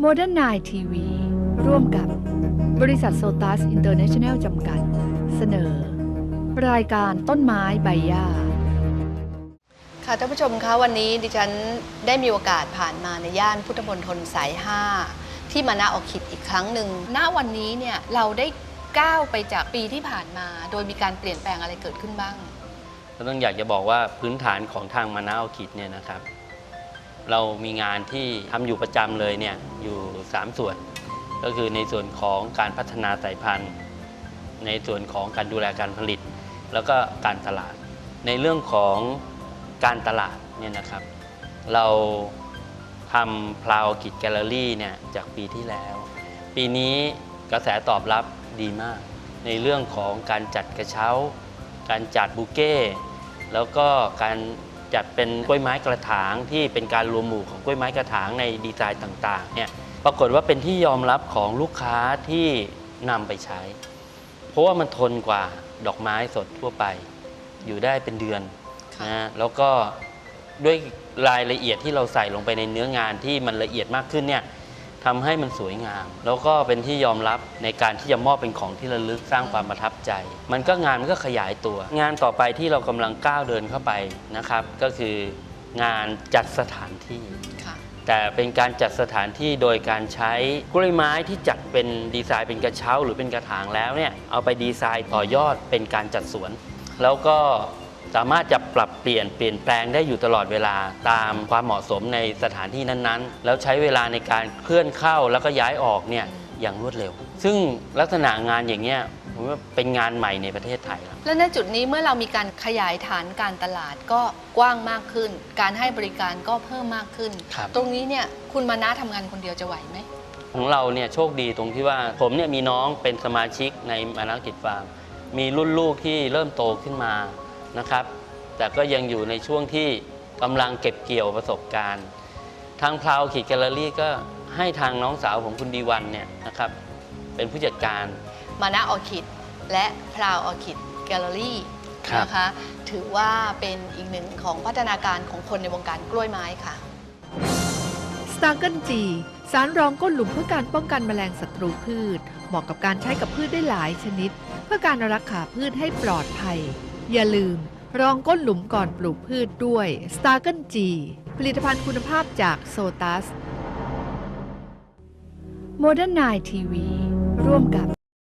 โมเดิร์นไนทีวีร่วมกับบริษัทโซตัสอินเตอร์เนชั่นแนลจำกัด เสนอ รายการต้นไม้ใบหญ้า ค่ะท่านผู้ชมคะวันนี้ดิฉันได้มีโอกาสผ่านมาในย่านพุทธมณฑลสาย 5 ที่มานาออคิดอีกครั้งหนึ่งณวันนี้เนี่ยเราได้ก้าวไปจากปีที่ผ่านมา โดยมีการเปลี่ยนแปลงอะไรเกิดขึ้นบ้าง ก็ต้องอยากจะบอกว่าพื้นฐานของทางมานาอัลคิดเนี่ยนะครับ เรามีงานที่ทำอยู่ประจำเลยเนี่ยอยู่ 3 ส่วน ก็คือในส่วนของการพัฒนาสายพันธุ์ ในส่วนของการดูแลการผลิต แล้วก็การตลาด ในเรื่องของการตลาดเนี่ยนะครับ เราทำพลาวกิจแกลเลอรี่เนี่ยจากปีที่แล้ว ปีนี้กระแสตอบรับดีมาก ในเรื่องของการจัดกระเช้า การจัดบูเก้แล้วก็การ จัดเป็นกล้วยไม้กระถางที่เป็นการรวมหมู่ของกล้วยไม้กระถางในดีไซน์ต่างๆเนี่ยปรากฏว่าเป็นที่ยอมรับของลูกค้าที่นำไปใช้ เพราะว่ามันทนกว่าดอกไม้สดทั่วไป อยู่ได้เป็นเดือนค่ะนะฮะแล้วก็ด้วยรายละเอียดที่เราใส่ลงไปในเนื้องานที่มันละเอียดมากขึ้นเนี่ย ทำให้มันสวยงาม แล้วก็เป็นที่ยอมรับในการที่จะมอบเป็นของที่ระลึกสร้างความประทับใจ มันก็งานมันก็ขยายตัว งานต่อไปที่เรากำลังก้าวเดินเข้าไปนะครับ ก็คืองานจัดสถานที่ค่ะแต่เป็นการจัดสถานที่โดยการใช้กล้วยไม้ที่จัดเป็นดีไซน์เป็นกระเช้าหรือเป็นกระถางแล้วเนี่ยเอาไปดีไซน์ต่อยอดเป็นการจัดสวน แล้วก็ สามารถจะปรับเปลี่ยนเปลี่ยนแปลงได้อยู่ตลอดเวลาตามความเหมาะสมในสถานที่นั้นๆ แล้วใช้เวลาในการเคลื่อนเข้าแล้วก็ย้ายออกเนี่ยอย่างรวดเร็ว ซึ่งลักษณะงานอย่างเงี้ยผมว่าเป็นงานใหม่ในประเทศไทยแล้วและในจุดนี้เมื่อเรามีการขยายฐานการตลาดก็กว้างมากขึ้น การให้บริการก็เพิ่มมากขึ้น ครับ ตรงนี้เนี่ยคุณมานะทำงานคนเดียวจะไหวไหม ของเราเนี่ยโชคดีตรงที่ว่าผมเนี่ยมีน้องเป็นสมาชิกในมานากิจฟาร์ม มีรุ่นลูกที่เริ่มโตขึ้นมา นะครับ แต่ก็ยังอยู่ในช่วงที่กำลังเก็บเกี่ยวประสบการณ์ ทางพลาวขีดแกลเลอรี่ก็ให้ทางน้องสาวผมคุณดีวันเนี่ยนะครับ เป็นผู้จัดการ มานะออคิดและพราวออคิดแกลเลอรี่ครับ นะคะถือว่าเป็นอีกหนึ่งของพัฒนาการของคนในวงการกล้วยไม้ค่ะ s t a r g e n G สารรองก้นหลุมเพื่อการป้องกันแมลงศัตรูพืช เหมาะกับการใช้กับพืชได้หลายชนิด เพื่อการรักษาพืชให้ปลอดภัย อย่าลืม รองก้นหลุมก่อนปลูกพืชด้วย s t a r g e n G ผลิตภัณฑ์คุณภาพจากโซตัส Modern Night TV ร่วมกับ